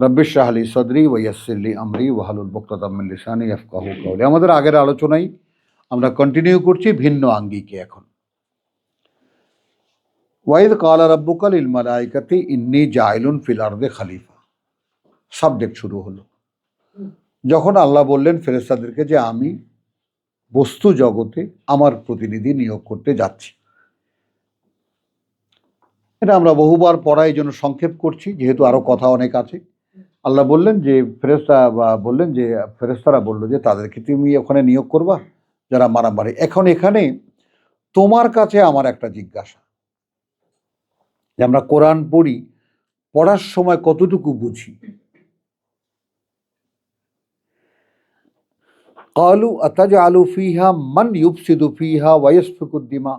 রব্বিশ শাহলি সদরি ওয়াসিল্লি আমরি ওয়াহালুল বক্তামিল লিসানি ইয়াফকাহু কাউলি আমাদের আগের আলোচনায় আমরা কন্টিনিউ করছি ভিন্ন আঙ্গিকে এখন। ওয়াইদ কালা রব্বুকাল ইল মালাইকাতি ইন্নি জাইলুন ফিল আরদে খালিফা। সাবজেক্ট শুরু হলো। যখন আল্লাহ বললেন ফেরেস্তাদেরকে যে আমি বস্তু জগতে আমার প্রতিনিধি নিয়োগ করতে যাচ্ছি। এটা আমরা বহুবার পড়াই জন্য সংক্ষেপ করছি, যেহেতু আরও কথা অনেক আছে। আল্লাহ বললেন যে ফেরেস্তা বললেন যে ফেরেস্তারা বলল যে, তাদেরকে তুমি ওখানে নিয়োগ করবা, যারা মারামারি। এখন এখানে তোমার কাছে আমার একটা জিজ্ঞাসা। যে আমরা কোরআন পড়ি, পড়ার সময় কতটুকু বুঝি? কালু আতাজ আলু ফিহা, মান ইউফসিদু ফিহা ওয়াইসফিকুদ্দিমা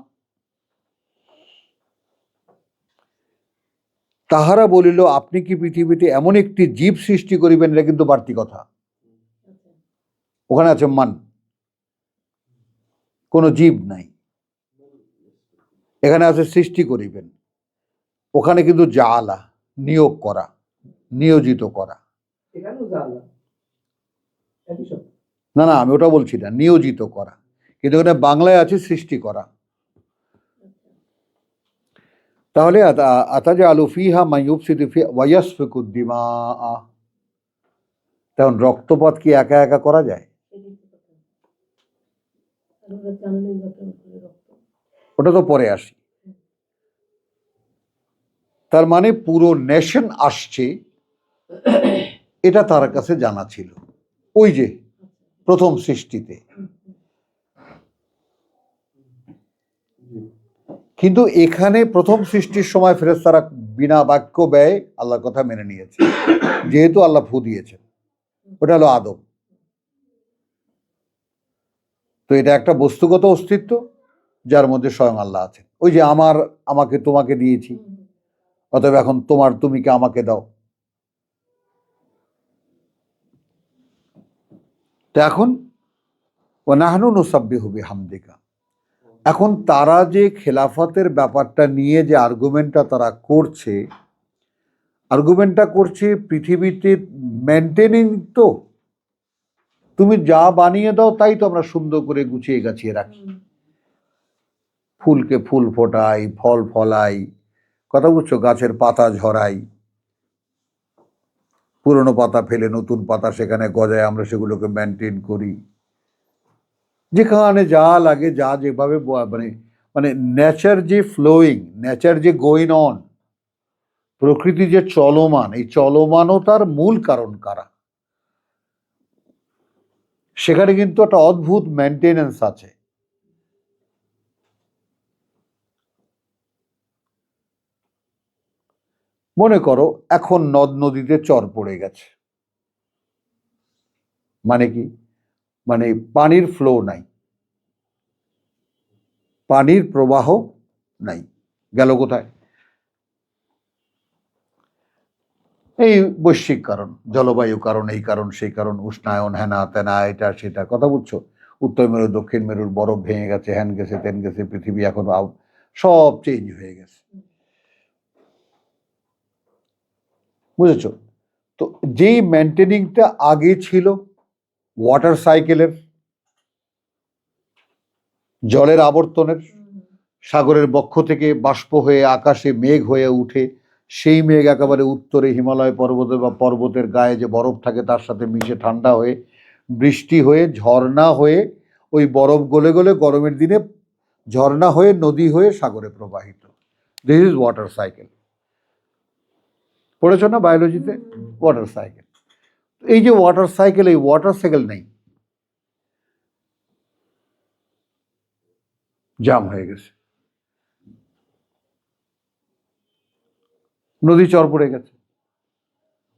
তাহারা বলিল আপনি কি পৃথিবীতে এমন একটি জীব সৃষ্টি করিবেন এটা কিন্তু বাড়তি কথা। ওখানে আছে মান। কোনো জীব নাই। এখানে আছে সৃষ্টি করিবেন। ওখানে কিন্তু জালা নিয়োগ করা নিয়োজিত করা। না না আমি ওটা বলছি না নিয়োজিত করা। কিন্তু এখানে বাংলায় আছে সৃষ্টি করা। তাহলে আতা- আতাজা আলু ফিহা মাইউফসিদু ফি ওয়াইয়াসফিকুদ্দিমা তখন রক্তপাত কি একা একা করা যায়? ওটা তো পরে আসি। তার মানে পুরো নেশন আসছে, এটা তার কাছে জানা ছিল। ওই যে প্রথম সৃষ্টিতে। কিন্তু এখানে প্রথম সৃষ্টির সময় ফেরেস্তারা বিনা বাক্য ব্যয় আল্লাহর কথা মেনে নিয়েছে। যেহেতু আল্লাহ ফু দিয়েছেন। ওটা হলো আদম তো এটা একটা বস্তুগত অস্তিত্ব, যার মধ্যে স্বয়ং আল্লাহ আছেন। ওই যে আমার, আমাকে তোমাকে দিয়েছি, অতএব এখন তোমার তুমিকে আমাকে দাও। তো এখন ও নাহনু নুসাব্বি হবে হামদিকা এখন তারা যে খেলাফতের ব্যাপারটা নিয়ে যে আর্গুমেন্টটা তারা করছে আর্গুমেন্টটা করছে পৃথিবীতে মেনটেনিং তো। তুমি যা বানিয়ে দাও তাই তো আমরা সুন্দর করে গুছিয়ে গাছিয়ে রাখি। ফুলকে ফুল ফোটাই ফল ফলাই কথা বুঝছ? গাছের পাতা ঝরাই। পুরনো পাতা ফেলে নতুন পাতা সেখানে গজায় আমরা সেগুলোকে মেনটেন করি। যেখানে যা লাগে, যা যেভাবে মানে মানে নেচার যে ফ্লোয়িং নেচার যে গোয়িং অন প্রকৃতি যে চলমান, এই চলমানতার মূল কারণ কারা? সেখানে কিন্তু একটা অদ্ভুত মেনটেনেন্স আছে। মনে করো, এখন নদ নদীতে চর পড়ে গেছে। মানে কি? মানে পানির ফ্লো নাই। পানির প্রবাহ নাই। গেল কোথায়? এই বৈশ্বিক কারণ, জলবায়ু কারণ, এই কারণ, সেই কারণ, উষ্ণায়ন, হেনা, তেনা, এটা, সেটা, কথা বুঝছ? উত্তর মেরু, দক্ষিণ মেরুর বরফ ভেঙে গেছে হ্যান গেছে, তেন গেছে, পৃথিবী এখন সব চেঞ্জ হয়ে গেছে। বুঝেছ? তো যেই মেনটেনিংটা আগে ছিল ওয়াটার সাইকেলের জলের আবর্তনের সাগরের বক্ষ থেকে বাষ্প হয়ে আকাশে মেঘ হয়ে উঠে সেই মেঘ একেবারে উত্তরে হিমালয় পর্বতে বা পর্বতের গায়ে যে বরফ থাকে তার সাথে মিশে ঠান্ডা হয়ে বৃষ্টি হয়ে ঝর্ণা হয়ে ওই বরফ গলে গলে গরমের দিনে ঝর্ণা হয়ে নদী হয়ে সাগরে প্রবাহিত। দিস ইজ ওয়াটার সাইকেল পড়েছ না বায়োলজিতে ওয়াটার সাইকেল এই যে ওয়াটার সাইকেল এই ওয়াটার সাইকেল নেই। জাম হয়ে গেছে। নদী চর পড়ে গেছে।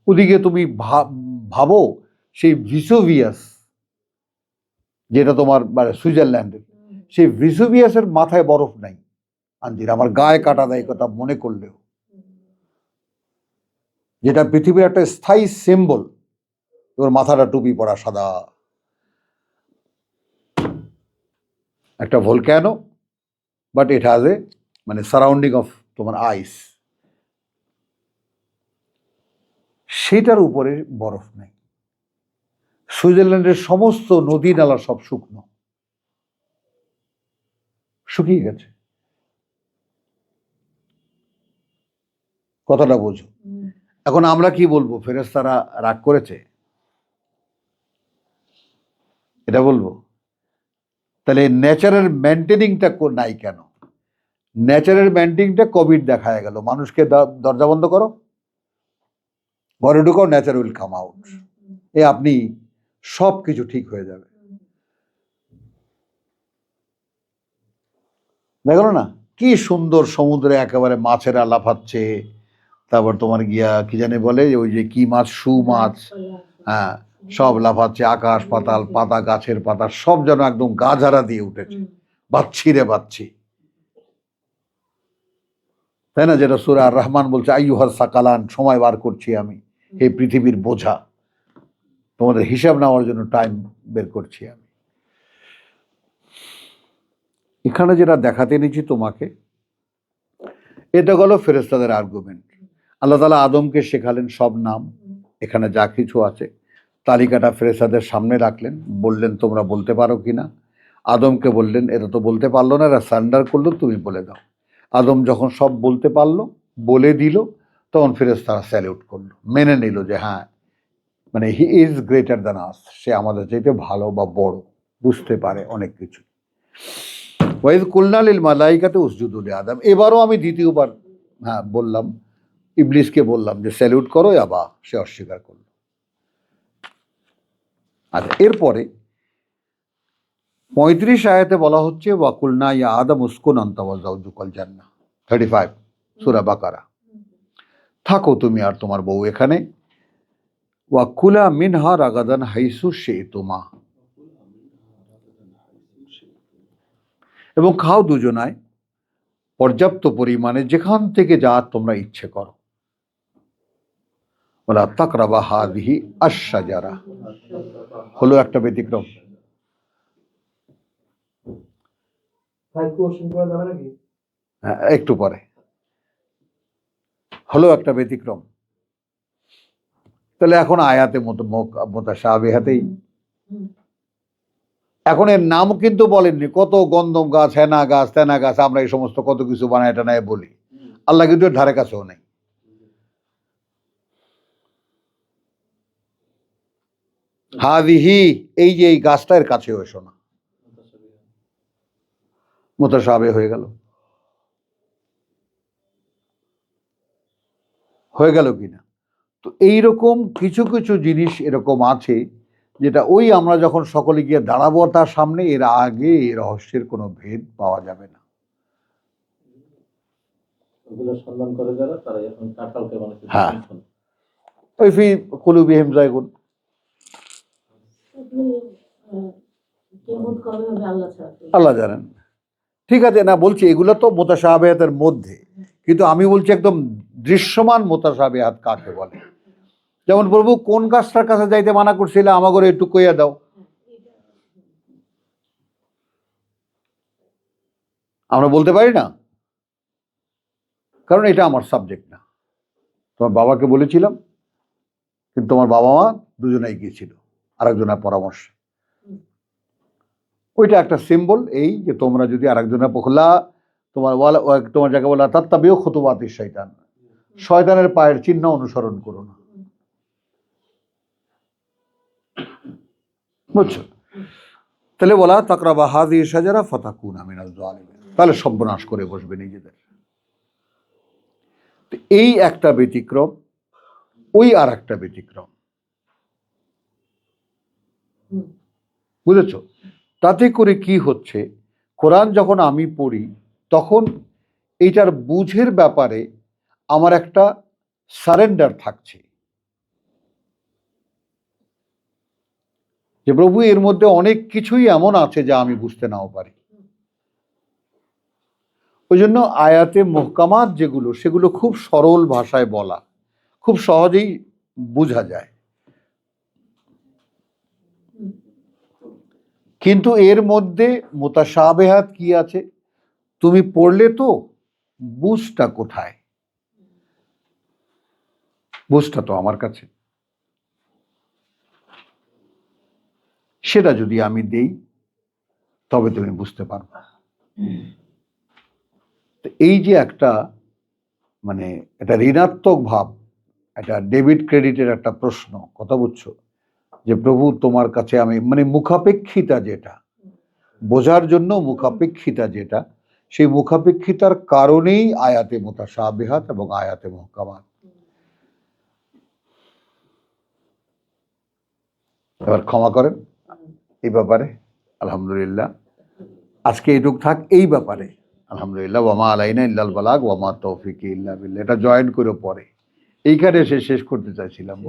ওদিকে তুমি ভাব- সেই ভিসোভিয়াস যেটা তোমার মানে সুইজারল্যান্ডের, সেই ভিসোভিয়াসের মাথায় বরফ নাই। আঞ্জির আমার গায়ে কাটা দেয় কথা মনে করলেও। যেটা পৃথিবীর একটা স্থায়ী সিম্বল ওর মাথাটা টুপি পরা সাদা। একটা volcano but it has a মানে সারাউন্ডিং অফ তোমার আইস সেটার উপরে বরফ নেই। সুইজারল্যান্ডের সমস্ত নদী নালা সব শুকনো। শুকিয়ে গেছে। কথাটা বোঝো। এখন আমরা কি বলব? ফেরেস্তারা রাগ করেছে? এটা বলব। তাহলে ন্যাচারের মেনটেনিংটা নাই কেন? ন্যাচারের মেনটেনিংটা কোভিড দেখা গেল। মানুষকে দরজা বন্ধ করো। ঘরে ঢুকাও ন্যাচার উইল কাম আউট। এ আপনি সব কিছু ঠিক হয়ে যাবে। দেখো না কি সুন্দর সমুদ্রে একেবারে মাছেরা লাফাচ্ছে তারপর তোমার গিয়া কি জানে বলে ওই যে কি মাছ সু মাছ। হ্যাঁ। সব লাফাচ্ছে আকাশ পাতাল পাতা গাছের পাতা সব যেন একদম গাঝারা দিয়ে উঠেছে। বাচ্ছি রে বাচ্ছি। তাই না যেটা সুরা আর রহমান বলছে আইয়ুহার সাকালান সময় বার করছি আমি। এই পৃথিবীর বোঝা। তোমাদের হিসাব নেওয়ার জন্য টাইম বের করছি আমি। এখানে যেটা দেখাতে নিচ্ছি তোমাকে এটা গেল ফেরেস্তাদের আর্গুমেন্ট আল্লাহ তালা আদমকে শেখালেন সব নাম। এখানে যা কিছু আছে। তালিকাটা ফেরেস্তাদের সামনে রাখলেন, বললেন, তোমরা বলতে পারো কি না? আদমকে বললেন, এটা তো বলতে পারল না, এরা সারেন্ডার করল, তুমি বলে দাও। আদম যখন সব বলতে পারল, বলে দিল, তখন ফেরেস্তারা স্যালিউট করল, মেনে নিল যে হ্যাঁ মানে he is greater than us, সে আমাদের চাইতে ভালো বা বড়, বুঝতে পারে অনেক কিছু। ওয়াইজ কুলনালিল মালাইকাতে উসজুদুল আদম এবারও আমি দ্বিতীয়বার হ্যাঁ বললাম, ইবলিসকে বললাম যে স্যালিউট করো, আবা, সে অস্বীকার করল। আচ্ছা এরপরে পঁয়ত্রিশ আয়াতে বলা হচ্ছে ওয়াকুলনা ইয়া আদম উস্কুন আন্তাওয়াজাউজুকল জান্না থার্টি ফাইভ সুরা বাকারা। থাকো তুমি আর তোমার বউ এখানে। ওয়াকুলা মিনহা রাগাদান হাইসু সে তোমা এবং খাও দুজনায় পর্যাপ্ত পরিমাণে যেখান থেকে যা তোমরা ইচ্ছে করো। বলা তাকরাবা হাদিহি যারা হলো একটা ব্যতিক্রম। হ্যাঁ, একটু পরে। হলো একটা ব্যতিক্রম। তাহলে এখন আয়াতে মতো মোতাসাবেহাতেই এখন এর নাম কিন্তু বলেননি। কত গন্ধম গাছ হেনা গাছ তেনা গাছ আমরা এই সমস্ত কত কিছু বানায় টানায় বলি। আল্লাহ কিন্তু এর ধারে কাছেও নেই। হাদিহি এই যে এই গাছটা এর কাছেও এসো না। মোতাসাবে হয়ে গেল। হয়ে গেল কিনা তো এইরকম কিছু কিছু জিনিস এরকম আছে যেটা ওই আমরা যখন সকলে গিয়ে দাঁড়াবো তার সামনে এর আগে এই রহস্যের কোনো ভেদ পাওয়া যাবে না। হ্যাঁ। ওই ফি কুলু বিহিম আল্লাহ জানেন। ঠিক আছে, না, বলছি এগুলো তো মোতাসাহাবেহাতের মধ্যে। কিন্তু আমি বলছি একদম দৃশ্যমান মোতাসাহাবেহাত কাকে বলে? যেমন প্রভু, কোন গাছটার কাছে যাইতে মানা করছিলে আমাকে একটু কইয়া দাও। আমরা বলতে পারি না? কারণ এটা আমার সাবজেক্ট না। তোমার বাবাকে বলেছিলাম, কিন্তু তোমার বাবা মা দুজনেই গিয়েছিল। আরেকজনের পরামর্শ। ওইটা একটা সিম্বল এই যে তোমরা যদি আরেকজনের পখলা তোমার ওয়ালা তোমার যাকে বলা তাত্তাবিও খুতুবাতি শয়তান। শয়তানের পায়ের চিহ্ন অনুসরণ করো না। বুঝছ? তাহলে বলা তাকরাবা হাদি সাজারা ফাতাকুন জালিমিন তাহলে সর্বনাশ করে বসবে নিজেদের। তো এই একটা ব্যতিক্রম ওই আর একটা ব্যতিক্রম। বুঝেছ? তাতে করে কি হচ্ছে? কোরআন যখন আমি পড়ি, তখন এইটার বুঝের ব্যাপারে আমার একটা সারেন্ডার থাকছে। যে প্রভু, এর মধ্যে অনেক কিছুই এমন আছে যা আমি বুঝতে নাও পারি। ওই জন্য আয়াতে মোহকামাত যেগুলো, সেগুলো খুব সরল ভাষায় বলা। খুব সহজেই বোঝা যায়। কিন্তু এর মধ্যে মোতাসাবেহাত কি আছে? তুমি পড়লে তো বুঝটা কোথায়? বুঝটা তো আমার কাছে। সেটা যদি আমি দেই, তবে তুমি বুঝতে পারবে। এই যে একটা মানে একটা ঋণাত্মক ভাব, একটা ডেবিট ক্রেডিটের একটা প্রশ্ন, কথা বুঝছ? যে প্রভু, তোমার কাছে আমি মানে মুখাপেক্ষিতা যেটা, বোঝার জন্য মুখাপেক্ষিতা যেটা, সেই মুখাপেক্ষিতার কারণেই আয়াতে মোতাসাবিহাত এবং আয়াতে মহকামাত। এবার ক্ষমা করেন, এই ব্যাপারে, আলহামদুলিল্লাহ। আজকে এইটুক থাক, এই ব্যাপারে, আলহামদুলিল্লাহ ওয়ামা আলাইনা ইল্লাল বালাগ ওয়ামা তৌফিক ইল্লা বিল্লাহ। এটা জয়েন করে পরে। এইখানে এসে শেষ করতে চাইছিলাম